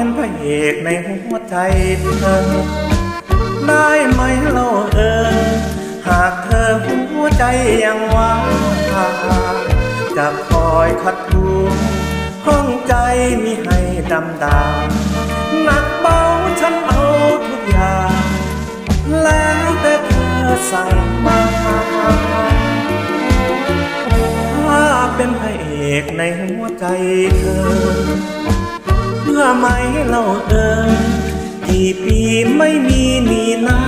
ป็นพระเอกในหัวใจเธอ ได้ไหมเล่าเออ หากเธอหัวใจยังว่างจะคอยขัดทูห้องใจมิให้ดำดาหนักเบาฉันเอาทุกอย่าง แล้วแต่เธอสั่งมาถ้าเป็นพระเอกในหัวใจเธอ พื่อไหมเล่าเดินกี่ปีไม่มีนีหน้า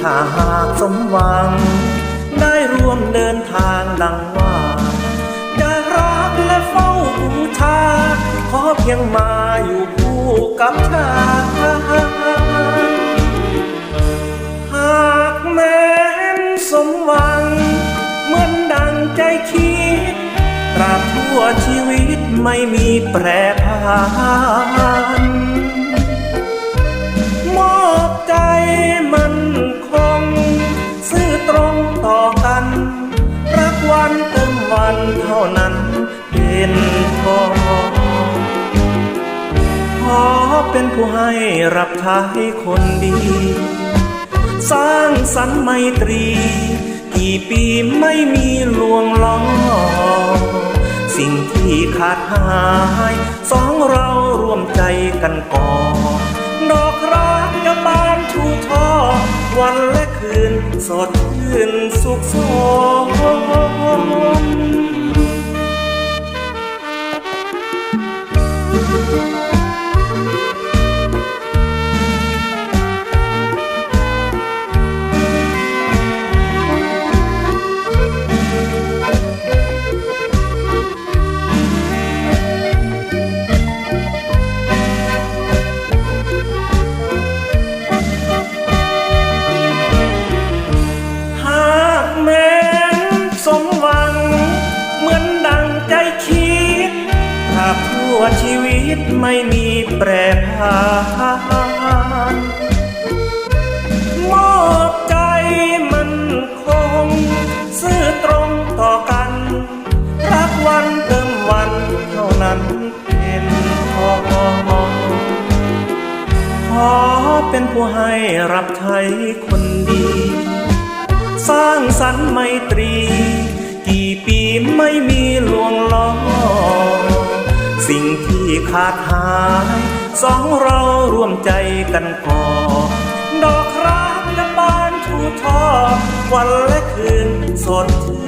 ถ้าหากสมหวัง ได้ร่วมเดินทางดังว่าจะรักและเฝ้าบูชาขอเพียงมาอยู่คู่กับฉันหากแม้นสมหวัง เหมือนดังใจคิด ราบทั่วชีวิตไม่มีแปรผันมอบใจมันคง ซื่อตรงต่อกัน รักวันเติมวันเท่านั้นเป็นพอขอเป็นผู้ให้รับใช้คนดี สร้างสรรค์ไมตรี กี่ปีไม่มีลวงล้อสิ่งที่ ขาดหาย สองเราร่วมใจกันก่อดอกรักจะบานชูช่อวันและคืนสดชื่นสุขสม ตไม่มีแปรผันมอบใจมันคง ซื่อตรงต่อกัน รักวันเติมวันเท่านั้นเป็นพอขอเป็นผู้ให้รับใช้คนดี สร้างสรรค์ไมตรี กี่ปีไม่มีลวงล้อสิ่งที่ ขาดหาย สองเราร่วมใจกันก่อดอกรักจะบานชูช่อวันและคืนสดชื่น